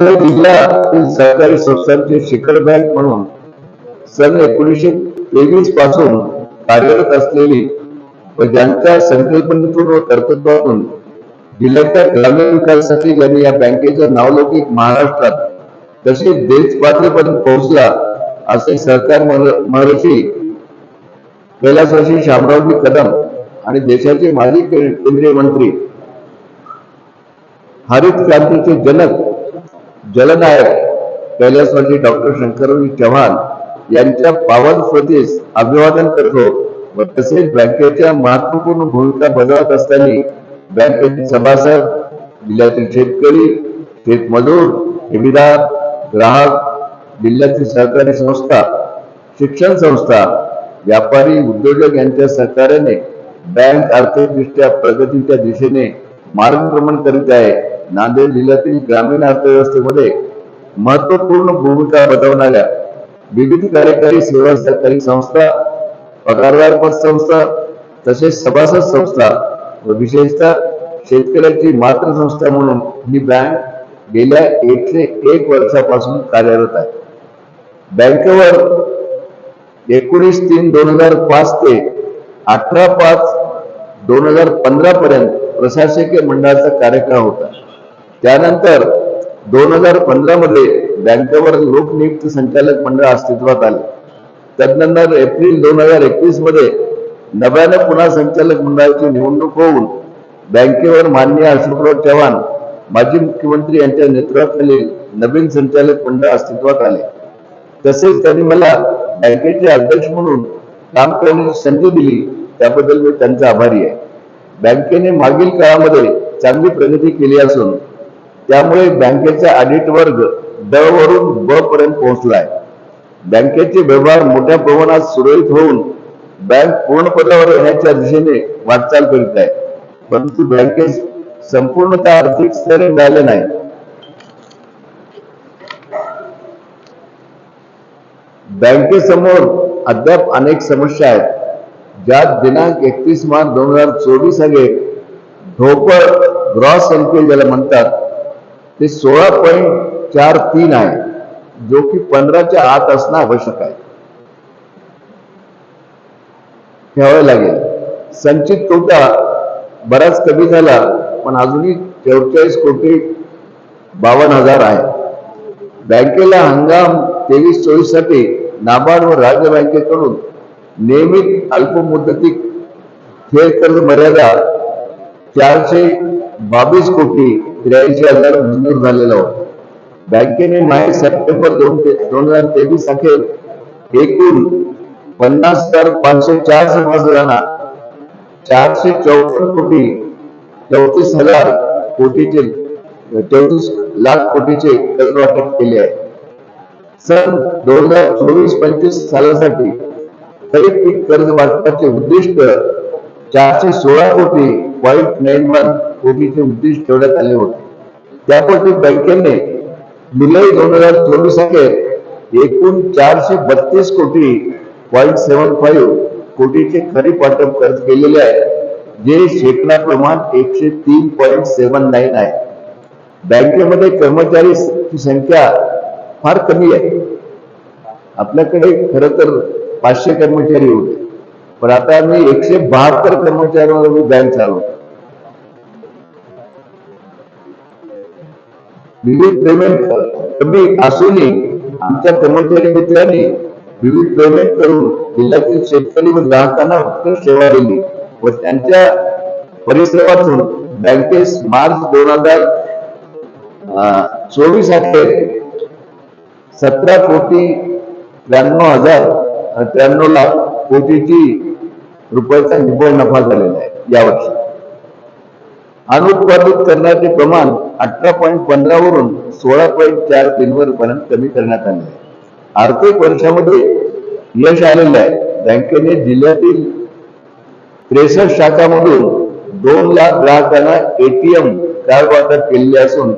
सरकारी सहकारी संस्थांचे शिखर बँक म्हणून सन एकोणीसशे तेवीसपासून कार्यरत असलेली व ज्यांच्या संकल्पनेतून व कर्तृत्वातून जिल्ह्याच्या ग्रामीण विकासासाठी ज्यांनी या बँकेच्या नावलौकिक महाराष्ट्रात तसेच देश पातळीपर्यंत पोहोचला असे सहकार महर्षी कैलासवासी शामरावजी कदम आणि देशाचे माजी केंद्रीय मंत्री हरित क्रांतीचे जनक जलनायक कैलासवासी डॉक्टर शंकरजी चव्हाण यांच्या पावन स्मृतीस अभिवादन करतो व तसेच बँकेच्या महत्त्वपूर्ण भूमिका बजावत असताना बँकेचे सभासद जिल्ह्यातील शेतकरी शेतमजूर ठेवीदार ग्राहक जिल्ह्यातील सहकारी संस्था शिक्षण संस्था व्यापारी उद्योजक यांच्या सहकार्याने बँक आर्थिकदृष्ट्या प्रगतीच्या दिशेने मार्गक्रमण करीत आहे. नांदेड जिल्ह्यातील ग्रामीण अर्थव्यवस्थेमध्ये महत्त्वपूर्ण भूमिका बजावणाऱ्या विविध कार्यकारी सेवा सहकारी संस्था पगारदार पतसंस्था तसेच सभासद संस्था व विशेषतः शेतकऱ्याची मातृसंस्था म्हणून ही बँक गेल्या एकशे एक वर्षापासून कार्यरत आहे. बँकेवर एकोणीस तीन दोन हजार पाच ते अठरा पाच दोन हजार पंधरा पर्यंत प्रशासकीय मंडळाचा कार्यकाळ होता. त्यानंतर दोन हजार पंधरा मध्ये बँकेवर लोकनियुक्त संचालक मंडळ अस्तित्वात आले. त्यानंतर एप्रिल दोन हजार एकवीसमध्ये नव्याने पुन्हा संचालक मंडळाची निवडणूक होऊन बँकेवर माननीय अशोकराव चव्हाण माजी मुख्यमंत्री यांच्या नेतृत्वाखाली नवीन संचालक मंडळ अस्तित्वात आले. तसेच त्यांनी मला बँकेचे अध्यक्ष म्हणून काम करण्याची संधी दिली त्याबद्दल मी त्यांचा आभारी आहे. बँकेने मागील काळामध्ये चांगली प्रगती केली असून त्यामुळे बँकेचा ऑडिट वर्ग ड वरून ब पर्यंत पोहोचला आहे बँकेचे व्यवहार मोठ्या प्रमाणात सुरळीत होऊन बँक पूर्णपदावर येण्याच्या दिशेने वाटचाल करीत आहे. परंतु बँकेत संपूर्णतः आर्थिक स्तरे मिळाले नाही. बँकेसमोर अद्याप अनेक समस्या आहेत. ज्यात दिनांक एकतीस मार्च दोन हजार चोवीस साली ढोपर ग्रॉस एनपीएल ज्याला म्हणतात ते सोळा पॉईंट चार तीन आहे जो की पंधराच्या आत असणं आवश्यक आहे. ठेवावे लागेल. संचित तोटा बराच कमी झाला पण अजूनही चौवेचाळीस कोटी बावन्न हजार आहे. बँकेला हंगाम तेवीस चोवीससाठी नाबार्ड व राज्य बँकेकडून नियमित अल्पमुदतीत खेळ कर्ज मर्यादा चारशे बावीस कोटी त्र्याऐंशी हजार मंजूर झालेला होता. बँकेने माय सप्टेंबर दोन ते दोन हजार तेवीस अखेर एकूण पन्नास हजार पाचशे चार सभासदांना चारशे चौसष्ट कोटी चौतीस हजार कोटीचे चौतीस लाख कोटीचे कर्ज वाटप केले आहे. सन दोन हजार चोवीस पंचवीस सालासाठी वैयक्तिक कर्ज वाटपाचे उद्दिष्ट चारशे सोळा कोटी पॉईंट नाईन वन कोटीचे उद्दिष्ट ठेवण्यात आले होते. त्यापैकी बँकेने जुलै दोन हजार चोवीस अखेर एकूण चारशे बत्तीस कोटी पॉईंट सेव्हन फाईव्ह कोटीचे खरीप वाटप कर्ज केलेले आहे जे शेकडा प्रमाण एकशे तीन पॉईंट सेव्हन नाईन आहे. बँकेमध्ये कर्मचारीची संख्या फार कमी आहे. आपल्याकडे खर तर पाचशे कर्मचारी होते. पण आता मी एकशे बहात्तर कर्मचाऱ्यांवर मी बँक चालवतो विविध पेमेंट कमी असूनही आमच्या कर्मचारी मित्रांनी विविध पेमेंट करून जिल्ह्यातील शेतकरी व ग्राहकांना उत्कृष्ट सेवा दिली व त्यांच्या परिश्रमातून बँकेस मार्च दोन हजार चोवीस अखेर सतरा कोटी त्र्याण्णव हजार त्र्याण्णव लाख कोटीची रुपयाचा निव्वळ नफा झालेला आहे यावर्षी. अनुत्पादित करण्याचे प्रमाण अठरा पॉईंट पंधरा वरून सोळा पॉईंट चार तीनवर पर्यंत कमी करण्यात आले आहे. आर्थिक वर्षामध्ये यश आलेलं आहे. बँकेने जिल्ह्यातील त्रेसष्ट शाखामधून दोन लाख ग्राहकांना एटीएम कार्ड वाटप केलेले असून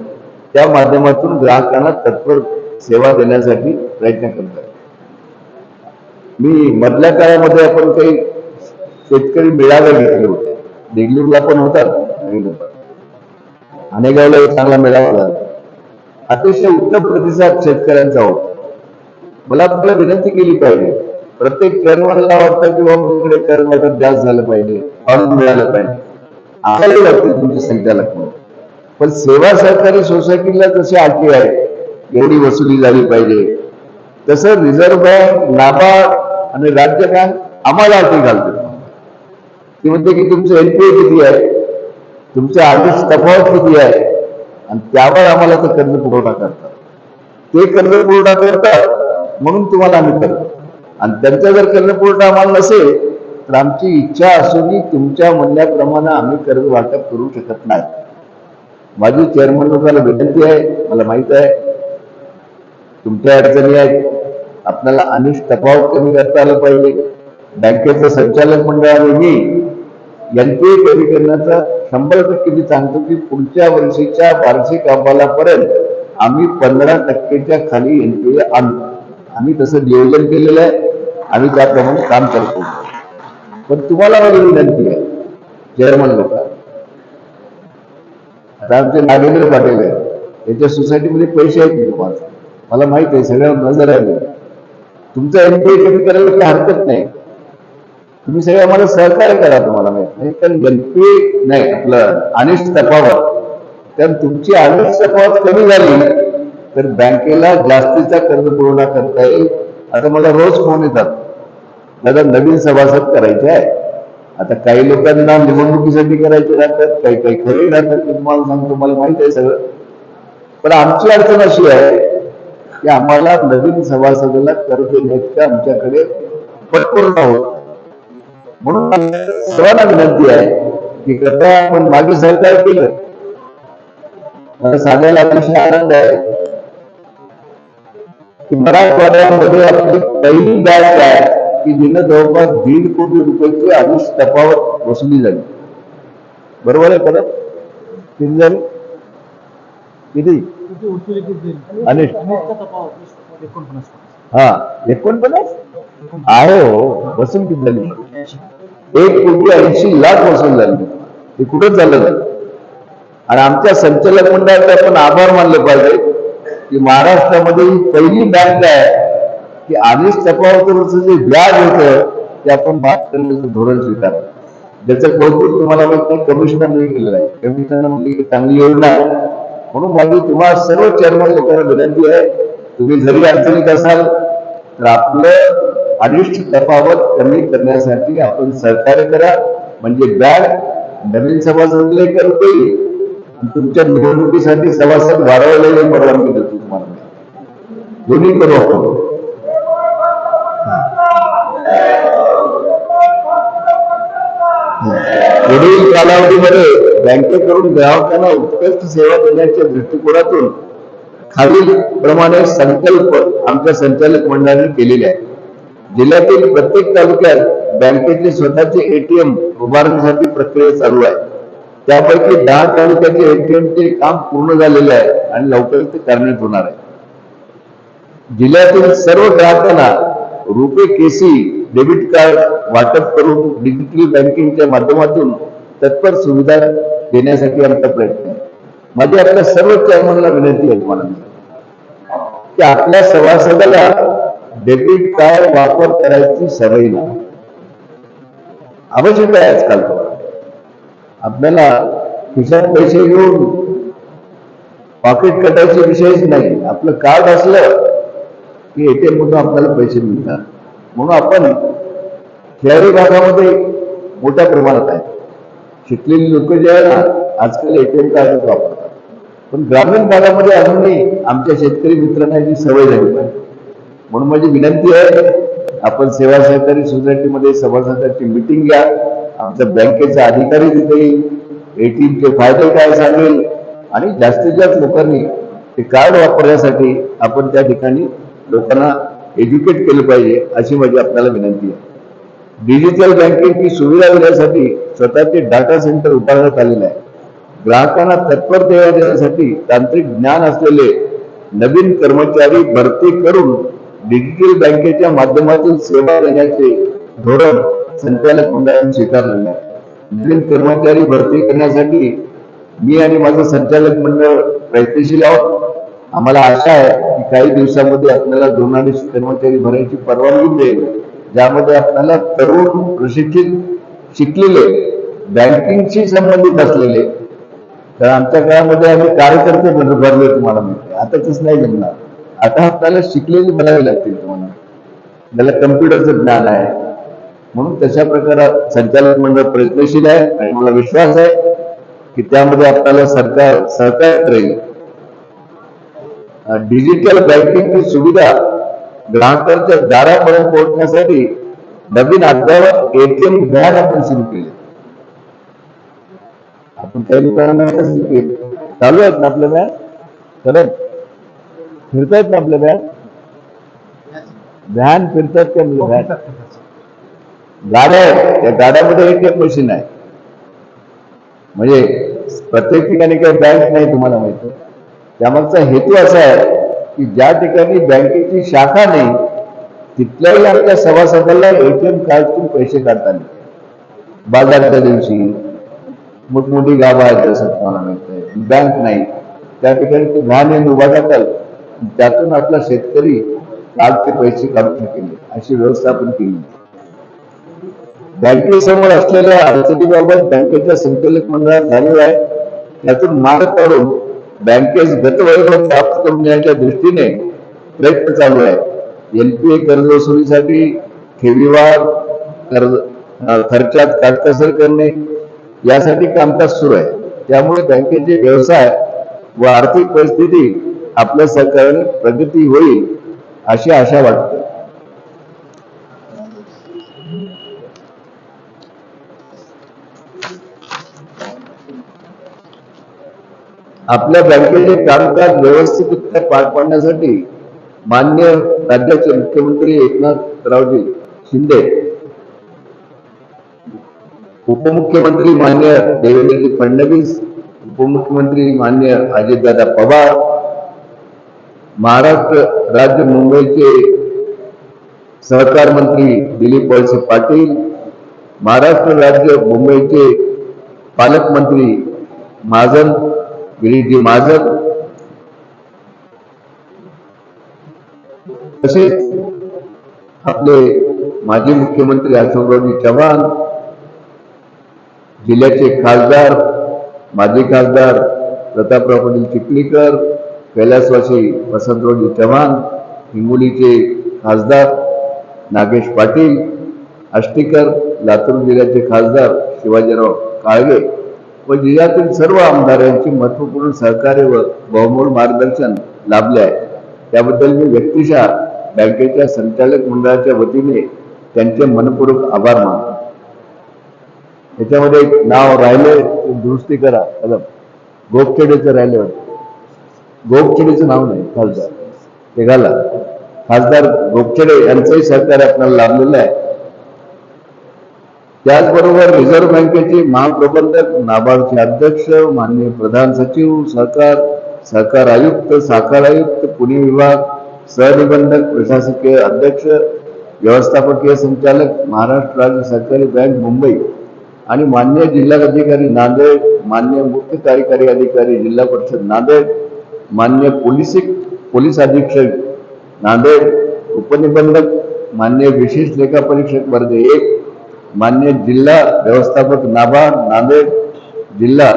त्या माध्यमातून ग्राहकांना तत्पर सेवा देण्यासाठी प्रयत्न करत आहे. मी मधल्या काळामध्ये आपण काही शेतकरी मेळावे घेतले होते. देगलूरला पण होतात. आणि एक चांगला मेळावा झाला. अतिशय उत्तम प्रतिसाद शेतकऱ्यांचा होता. मला आपल्याला विनंती केली पाहिजे. प्रत्येक कर्मला वाटतं की बाबा कर्म जास्त झालं पाहिजे. फॉर्म मिळालं पाहिजे. आपल्याला वाटते तुमची संचालक म्हणून पण सेवा सहकारी सोसायटीला जसे अटी आहे एवढी वसुली झाली पाहिजे. तसं रिझर्व्ह बँक नाबार्ड आणि राज्य बँक आम्हाला अटी घालते ती म्हणते की तुमचं एनपीए किती आहे? तुमचे आर्थिक तफावत किती आहे? आणि त्यावर आम्हाला ते कर्ज पुरवठा करतात. ते कर्ज पुरवठा करतात म्हणून तुम्हाला आम्ही करतो. आणि त्यांचा जर कर्ज पुरवठा आम्हाला नसेल तर आमची इच्छा असूनही तुमच्या म्हणण्याप्रमाणे आम्ही कर्ज वाटप करू शकत नाही. माझी चेअरमन लोकांना विनंती आहे मला माहीत आहे तुमच्या अडचणी आहेत. आपल्याला अनिष्ट तफावत कमी करता आलं पाहिजे. बँकेचं संचालक मंडळाने मी एनपीए कमी करण्याचा शंभर टक्के मी सांगतो की पुढच्या वर्षीच्या वार्षिक अहवालापर्यंत आम्ही पंधरा टक्केच्या खाली एनपीए आणू. आम्ही तसं नियोजन केलेलं आहे. आम्ही त्याप्रमाणे काम करतो. पण तुम्हाला माझी विनंती आहे चेअरमन लोक. आता आमचे नागेंद्र पाटील आहे याच्या सोसायटीमध्ये पैसे आहेत म्हणजे मी तुम्हाला मला माहीत आहे सगळ्यांना नजर आहे. तुमचं एनपीए कमी करायला काही हरकत नाही. तुम्ही सगळे आम्हाला सहकार्य करा तुम्हाला माहिती नाही कारण गणपती नाही आपलं अनिष्ट तफावत कारण तुमची अनिष्ट तफावत कमी झाली तर बँकेला जास्तीचा कर्ज पुरवठा करता येईल आता मला रोज फोन येतात. दादा नवीन सभासद करायचे आहे. आता काही लोकांना निवडणुकीसाठी करायचे राहतात काही काही खरे राहतात तुम्हाला सांगतो मला माहीत आहे सगळं. पण आमची अडचण अशी आहे की आम्हाला नवीन सभासदाला कर्ज देण्याच्या आमच्याकडे पटपूर्ण आहोत म्हणून सर्वांना विनंती आहे की कृपया आपण मागे सहकार्य केलं. मला सांगायला अतिशय आनंद आहे की मराठवाड्यामध्ये आपली पहिली बॅच आहे की जिने जवळपास दीड कोटी रुपयाची आयुष तफावत वसुली झाली. बरोबर आहे परत किती झाली? किती? अनिष्ट हा एकोणपन्नास. आहे हो वसूल किती झाली? एक कोटी ऐंशी लाख वसूल झाली. हे कुठंच झालं नाही. आणि आमच्या संचालक मंडळाचे आपण आभार मानले पाहिजे की महाराष्ट्रामध्ये ही पहिली बँक आहे की आधीच तफावतीवरचं जे व्याज होतं ते आपण भाग करण्याचं धोरण स्वीकारलं. ज्याचं कौतुक तुम्हाला माहिती कमिशनरने केलेलं आहे. कमिशनर म्हणजे की चांगली योजना आहे. म्हणून माझी तुम्हाला सर्व चेअरमन लोकांना विनंती आहे तुम्ही जरी अडचणीत असाल तर आपलं अनिष्ट तफावत कमी करण्यासाठी आपण सहकार्य करा. म्हणजे बँक नवीन सभासदले करतोय. तुमच्या निवडणुकीसाठी सभासद वाढवलेले परवानगी देतो तुम्हाला. दोन्ही करू आपण. पुढील कालावधीमध्ये बँकेकडून ग्राहकांना उत्कृष्ट सेवा देण्याच्या दृष्टिकोनातून खालील प्रमाणे संकल्प आमच्या संचालक मंडळाने केलेले आहे जिल्ह्यातील प्रत्येक तालुक्यात बँकेचे स्वतःचे एटीएम उभारण्यासाठी प्रक्रिया चालू आहे. त्यापैकी दहा तालुक्याचे एटीएम चे काम पूर्ण झालेले आहे आणि लवकरच ते करण्यात होणार आहे. जिल्ह्यातील सर्व ग्राहकांना रुपे केसी डेबिट कार्ड वाटप करून डिजिटल बँकिंगच्या माध्यमातून तत्पर सुविधा देण्यासाठी आमचा प्रयत्न आहे. माझी आपल्या सर्व चॅनलला विनंती आहे तुम्हाला. की आपल्या सभासदाला डेबिट कार्ड वापर करायची सवय नाही. आवश्यक आहे आजकाल. तो आपल्याला खिशात पैसे घेऊन पॉकेट कटायचे विषयच नाही. आपलं कार्ड असलं की एटीएम मधून आपल्याला पैसे मिळतात. म्हणून आपण शहरी भागामध्ये मोठ्या प्रमाणात आहे. शिकलेली लोक जे आहे ना आजकाल एटीएम कार्डच वापरतात. पण ग्रामीण भागामध्ये अजूनही आमच्या शेतकरी मित्रांना याची सवय झाली पाहिजे. म्हणून माझी विनंती आहे आपण सेवा सहकारी सोसायटीमध्ये सभासदांची मिटिंग घ्या. आमच्या बँकेचा अधिकारी तिथे येईल. एटीएमचे फायदे काय सांगेल? आणि जास्तीत जास्त लोकांनी ते कार्ड वापरण्यासाठी आपण त्या ठिकाणी लोकांना एज्युकेट केले पाहिजे अशी माझी आपल्याला विनंती आहे. डिजिटल बँकिंगची सुविधा देण्यासाठी स्वतःचे डाटा सेंटर उभारण्यात आलेलं आहे. ग्राहकांना तत्पर सेवा देण्यासाठी तांत्रिक ज्ञान असलेले नवीन कर्मचारी भरती करून डिजिटल बँकेच्या माध्यमातून सेवा देण्याचे धोरण संचालक मंडळाने स्वीकारलेलं आहे नवीन कर्मचारी भरती करण्यासाठी मी आणि माझं संचालक मंडळ प्रयत्नशील आहोत. आम्हाला आशा आहे की काही दिवसामध्ये आपल्याला दोन अडीच कर्मचारी भरायची परवानगी मिळेल ज्यामध्ये आपल्याला तरुण प्रशिक्षित शिकलेले बँकिंगशी संबंधित असलेले तर आमच्या काळामध्ये आम्ही कार्यकर्ते भरले तुम्हाला माहिती आता तसं नाही जमणार. आता आपल्याला शिकलेली बनावी लागतील तुम्हाला. त्याला कम्प्युटरचं ज्ञान आहे. म्हणून तशा प्रकारात संचालक मंडळ प्रयत्नशील आहे आणि मला विश्वास आहे की त्यामध्ये आपल्याला सरकार सहकार्य करेल. डिजिटल बँकिंगची सुविधा ग्राहकांच्या दारापर्यंत पोहोचण्यासाठी नवीन अद्यावत एटीएम व्हॅन आपण सुरू केले. आपण काही लोकांना चालू आहेत ना आपल्या व्हॅन खरं फिरतायत ना आपल्या व्हॅन व्हॅन फिरतात का आपल्या व्हॅन गाड्या आहेत त्या गाड्यामध्ये एटीएम मशीन आहे. म्हणजे प्रत्येक ठिकाणी काही बँक नाही तुम्हाला माहिती. त्यामागचा हेतू असा आहे की ज्या ठिकाणी बँकेची शाखा नाही तिथल्याही आपल्या सभासदाला एटीएम कार्डतून पैसे काढता येईल बाजाराच्या दिवशी मोठमोठी गाभा आहेत जसं तुम्हाला माहीत आहे. बँक नाही. त्या ठिकाणी ते व्हॅन येऊन उभा जातात त्यातून आपला शेतकरी काल ते पैसे काढू शकेल अशी व्यवस्थापन केली. बँकेसमोर असलेल्या अडचणीबाबत बँकेच्या संचालक मंडळात झालेला आहे त्यातून मार्ग काढून बँकेस गतवैभव प्राप्त करून देण्याच्या दृष्टीने प्रयत्न चालू आहे एनपीए कर्ज वसुलीसाठी ठेवीवार कर्ज खर्चात काटकसर करणे यासाठी कामकाज सुरू आहे. त्यामुळे बँकेचे व्यवसाय व आर्थिक परिस्थिती आपल्या सरकारने प्रगती होईल अशी आशा वाटते. आपल्या बँकेचे कामकाज व्यवस्थितरित्या पार पाडण्यासाठी मान्य राज्याचे मुख्यमंत्री एकनाथरावजी शिंदे उपमुख्यमंत्री मान्य देवेंद्रजी फडणवीस उपमुख्यमंत्री मान्य अजितदादा पवार महाराष्ट्र राज्य मुंबईचे सहकार मंत्री दिलीप वळसे पाटील महाराष्ट्र राज्य मुंबईचे पालकमंत्री महाजन गिरीजी महाजन तसेच आपले माजी मुख्यमंत्री अशोकरावजी चव्हाण जिल्ह्याचे खासदार माजी खासदार प्रतापराव पाटील चिखलीकर कैलासवासी वसंतरावजी चव्हाण हिंगोलीचे खासदार नागेश पाटील आष्टीकर लातूर जिल्ह्याचे खासदार शिवाजीराव काळगे व जिल्ह्यातील सर्व आमदारांची महत्त्वपूर्ण सहकार्य व बहुमोल मार्गदर्शन लाभले आहे. त्याबद्दल मी व्यक्तिशः बँकेच्या संचालक मंडळाच्या वतीने त्यांचे मनपूर्वक आभार मानतो. त्याच्यामध्ये एक नाव राहिले दुरुस्ती करा. कदम गोपखेडेचं राहिले वाटतं गोपखेडेचं नाव नाही खासदार. ते घाला खासदार गोपखेडे यांचंही सहकार्य आपल्याला लाभलेलं आहे. त्याचबरोबर रिझर्व्ह बँकेचे महाप्रबंधक नाबार्डचे अध्यक्ष माननीय प्रधान सचिव सहकार सहकार आयुक्त साखर आयुक्त पुणे विभाग सहनिबंधक प्रशासकीय अध्यक्ष व्यवस्थापकीय संचालक महाराष्ट्र राज्य सहकारी बँक मुंबई. आणि मान्य जिल्हाधिकारी नांदेड मान्य मुख्य कार्यकारी अधिकारी जिल्हा परिषद नांदेड मान्य पोलीस पोलीस अधीक्षक नांदेड उपनिबंधक मान्य विशेष लेखा परीक्षक वर्ग एक मान्य जिल्हा व्यवस्थापक नाभा नांदेड जिल्हा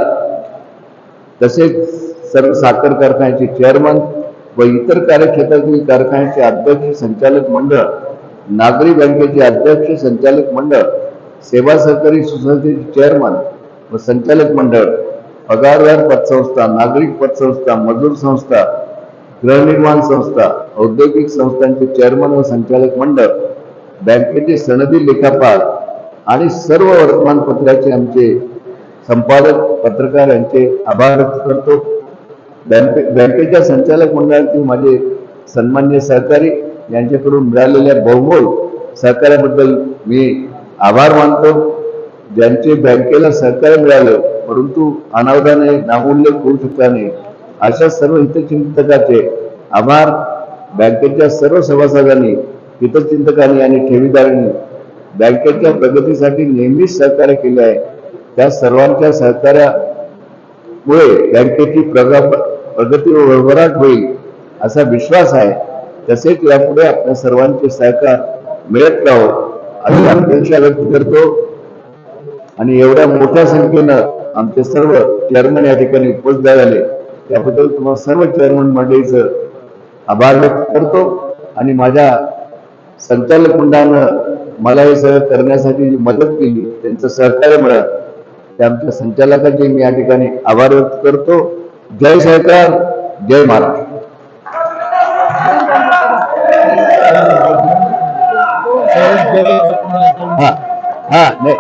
तसेच सर्व साखर कारखान्याचे चेअरमन व इतर कार्यक्षेत्रातील कारखान्याचे अध्यक्ष संचालक मंडळ नागरी बँकेचे अध्यक्ष संचालक मंडळ सेवा सहकारी सोसायटीचे चेअरमन व संचालक मंडळ. पगारदार पतसंस्था नागरिक पतसंस्था मजूर संस्था गृहनिर्माण संस्था औद्योगिक संस्थांचे चेअरमन व संचालक मंडळ बँकेचे सनदी लेखापाल आणि सर्व वर्तमानपत्राचे आमचे संपादक पत्रकार यांचे आभार व्यक्त करतो. बँके बँकेच्या संचालक मंडळातील माझे सन्मान्य सहकारी यांच्याकडून मिळालेल्या बहुमोल सहकार्याबद्दल मी आभार मानतो. ज्यांचे बँकेला सहकार्य मिळालं परंतु अनावधाने नामोल्लेख होऊ शकला नाही. अशा सर्व हितचिंतकाचे आभार बँकेच्या सर्व सभासदांनी हितचिंतकांनी आणि ठेवीदारांनी बँकेच्या प्रगतीसाठी नेहमीच सहकार्य केले आहे. त्या सर्वांच्या सहकार्यामुळे बँकेची प्रगा प्रगती व भरभराट होईल असा विश्वास आहे. तसेच यापुढे आपल्या सर्वांचे सहकार मिळत राहो अशी अपेक्षा व्यक्त करतो. आणि एवढ्या मोठ्या संख्येनं आमचे सर्व चेअरमन या ठिकाणी उपस्थित झाले. त्याबद्दल तुम्हाला सर्व चेअरमन मंडळीचं आभार व्यक्त करतो. आणि माझ्या संचालक मंडळानं मला हे सगळं करण्यासाठी जी मदत केली त्यांचं सहकार्य मिळालं त्या आमच्या संचालकांचे मी या ठिकाणी आभार व्यक्त करतो. जय सरकार जय महाराष्ट्र. हा हा नाही.